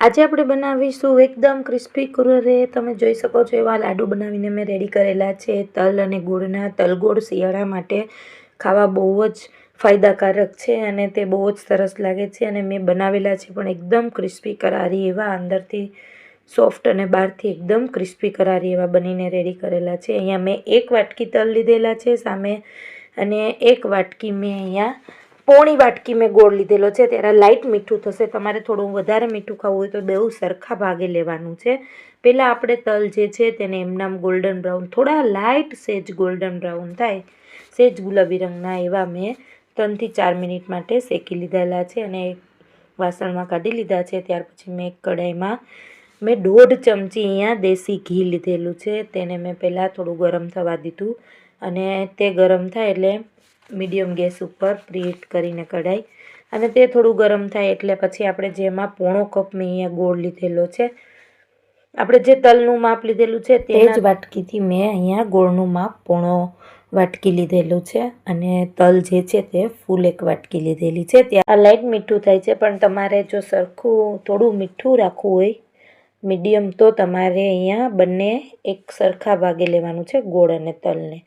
આજે આપણે બનાવીશું એકદમ ક્રિસ્પી કુરરે. તમે જોઈ શકો છો એવા લાડુ બનાવીને મેં રેડી કરેલા છે. તલ અને ગુળના તલગોળ શિયાળા માટે ખાવા બહુ જ ફાયદાકારક છે અને તે બહુ જ સરસ લાગે છે અને મેં બનાવેલા છે પણ એકદમ ક્રિસ્પી કરારી એવા અંદરથી સોફ્ટ અને બહારથી એકદમ ક્રિસ્પી કરારી એવા બનીને રેડી કરેલા છે. અહીંયા મેં એક વાટકી તલ લીધેલા છે સામે અને એક વાટકી મેં અહીંયા પોણી વાટકી મેં ગોળ લીધેલો છે. ત્યારે લાઇટ મીઠું થશે. તમારે થોડું વધારે મીઠું ખાવું હોય તો બેઉ સરખા ભાગે લેવાનું છે. પહેલાં આપણે તલ જે છે તેને એમનામ ગોલ્ડન બ્રાઉન થોડા લાઇટ સેજ ગોલ્ડન બ્રાઉન થાય. સેજ ગુલાબી રંગના એવા મેં ત્રણથી ચાર મિનિટ માટે શેકી લીધેલા છે અને વાસણમાં કાઢી લીધા છે. ત્યાર પછી મેં એક કઢાઈમાં મેં દોઢ ચમચી અહીંયા દેશી ઘી લીધેલું છે. તેને મેં પહેલાં થોડું ગરમ થવા દીધું અને તે ગરમ થાય એટલે મીડિયમ ગેસ ઉપર પ્રીટ કરીને કઢાઈ. અને તે થોડું ગરમ થાય એટલે પછી આપણે જેમાં પોણો કપ મેં અહીંયા ગોળ લીધેલો છે. આપણે જે તલનું માપ લીધેલું છે તે જ વાટકીથી મેં અહીંયા ગોળનું માપ પોણો વાટકી લીધેલું છે. અને તલ જે છે તે ફૂલ એક વાટકી લીધેલી છે. ત્યાં આ લાઇટ મીઠું થાય છે પણ તમારે જો સરખું થોડું મીઠું રાખવું હોય મીડિયમ તો તમારે અહીંયા બંને એક સરખા ભાગે લેવાનું છે ગોળ અને તલને.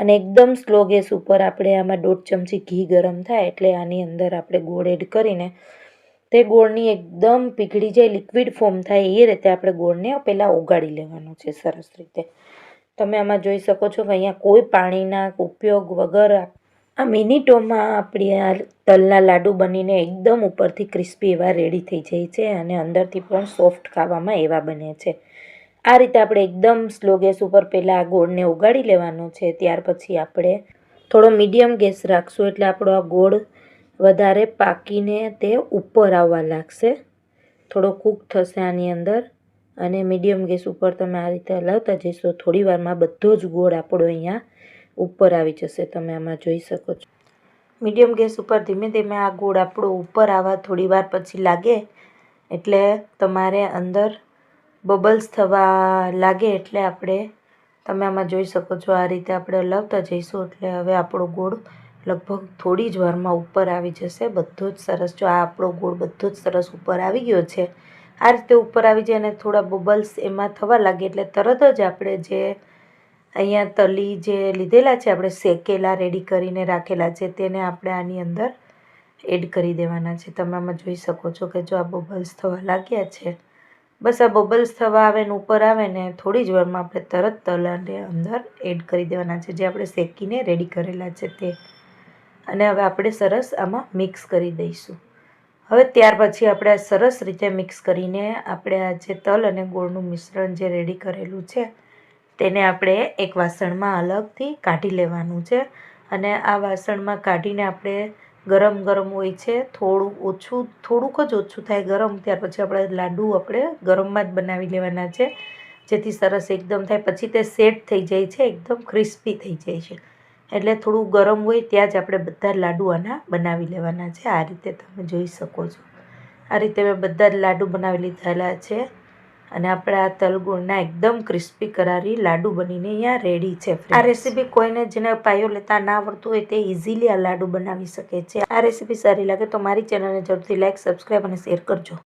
અને એકદમ સ્લો ગેસ ઉપર આપણે આમાં દોઢ ચમચી ઘી ગરમ થાય એટલે આની અંદર આપણે ગોળ એડ કરીને તે ગોળની એકદમ પીગળી જાય લિક્વિડ ફોર્મ થાય એ રીતે આપણે ગોળને પહેલાં ઓગાળી લેવાનું છે સરસ રીતે. તમે આમાં જોઈ શકો છો કે અહીંયા કોઈ પાણીના ઉપયોગ વગર આ મિનિટોમાં આપણી આ તલના લાડુ બનીને એકદમ ઉપરથી ક્રિસ્પી એવા રેડી થઈ જાય છે અને અંદરથી પણ સોફ્ટ ખાવામાં એવા બને છે. આ રીતે આપણે એકદમ સ્લો ગેસ ઉપર પહેલાં આ ગોળને ઉગાડી લેવાનો છે. ત્યાર પછી આપણે થોડો મીડિયમ ગેસ રાખશું એટલે આપણો આ ગોળ વધારે પાકીને તે ઉપર આવવા લાગશે. થોડો કૂક થશે આની અંદર અને મીડિયમ ગેસ ઉપર તમે આ રીતે હલાવતા જઈશો થોડી વારમાં બધો જ ગોળ આપણો અહીંયા ઉપર આવી જશે. તમે આમાં જોઈ શકો છો. મીડિયમ ગેસ ઉપર ધીમે ધીમે આ ગોળ આપણો ઉપર આવવા થોડી વાર પછી લાગે એટલે તમારે અંદર બબલ્સ થવા લાગે એટલે આપણે, તમે આમાં જોઈ શકો છો, આ રીતે આપણે હલાવતા જઈશું એટલે હવે આપણો ગોળ લગભગ થોડી જ વારમાં ઉપર આવી જશે, બધો જ સરસ. જો આ આપણો ગોળ બધો જ સરસ ઉપર આવી ગયો છે, આ રીતે ઉપર આવી જાય અને થોડા બબલ્સ એમાં થવા લાગે એટલે તરત જ આપણે જે અહીંયા તલી જે લીધેલા છે, આપણે શેકેલા રેડી કરીને રાખેલા છે, તેને આપણે આની અંદર એડ કરી દેવાના છે. તમે આમાં જોઈ શકો છો કે જો આ બબલ્સ થવા લાગ્યા છે બસ આ બબલ્સ થવા આવે ને ઉપર આવે ને થોડી જ વારમાં આપણે તરત તલાને અંદર એડ કરી દેવાના છે, જે આપણે શેકીને રેડી કરેલા છે તે. અને હવે આપણે સરસ આમાં મિક્સ કરી દઈશું. હવે ત્યાર પછી આપણે સરસ રીતે મિક્સ કરીને આપણે આ જે તલ અને ગોળનું મિશ્રણ જે રેડી કરેલું છે, તેને આપણે એક વાસણમાં અલગથી કાઢી લેવાનું છે. અને આ વાસણમાં કાઢીને આપણે ગરમ ગરમ હોય છે, થોડું ઓછું, થોડુંક જ ઓછું થાય ગરમ, ત્યાર પછી આપણે લાડુ આપણે ગરમમાં જ બનાવી લેવાના છે, જેથી સરસ એકદમ થાય. પછી તે સેટ થઈ જાય છે, એકદમ ક્રિસ્પી થઈ જાય છે. એટલે થોડું ગરમ હોય ત્યાં જ આપણે બધા લાડુ આના બનાવી લેવાના છે. આ રીતે તમે જોઈ શકો છો. આ રીતે મેં બધા જ લાડુ બનાવી લીધેલા છે. અને આપણે આ તલગુળના એકદમ ક્રિસ્પી કરારી લાડુ બનીને અહીંયા રેડી છે આ રેસીપી કોઈને જેને પાયો લેતા ના આવડતું હોય તે ઇઝીલી આ લાડુ બનાવી શકે છે. આ રેસીપી સારી લાગે તો મારી ચેનલને જરૂરથી લાઇક સબસ્ક્રાઈબ અને શેર કરજો.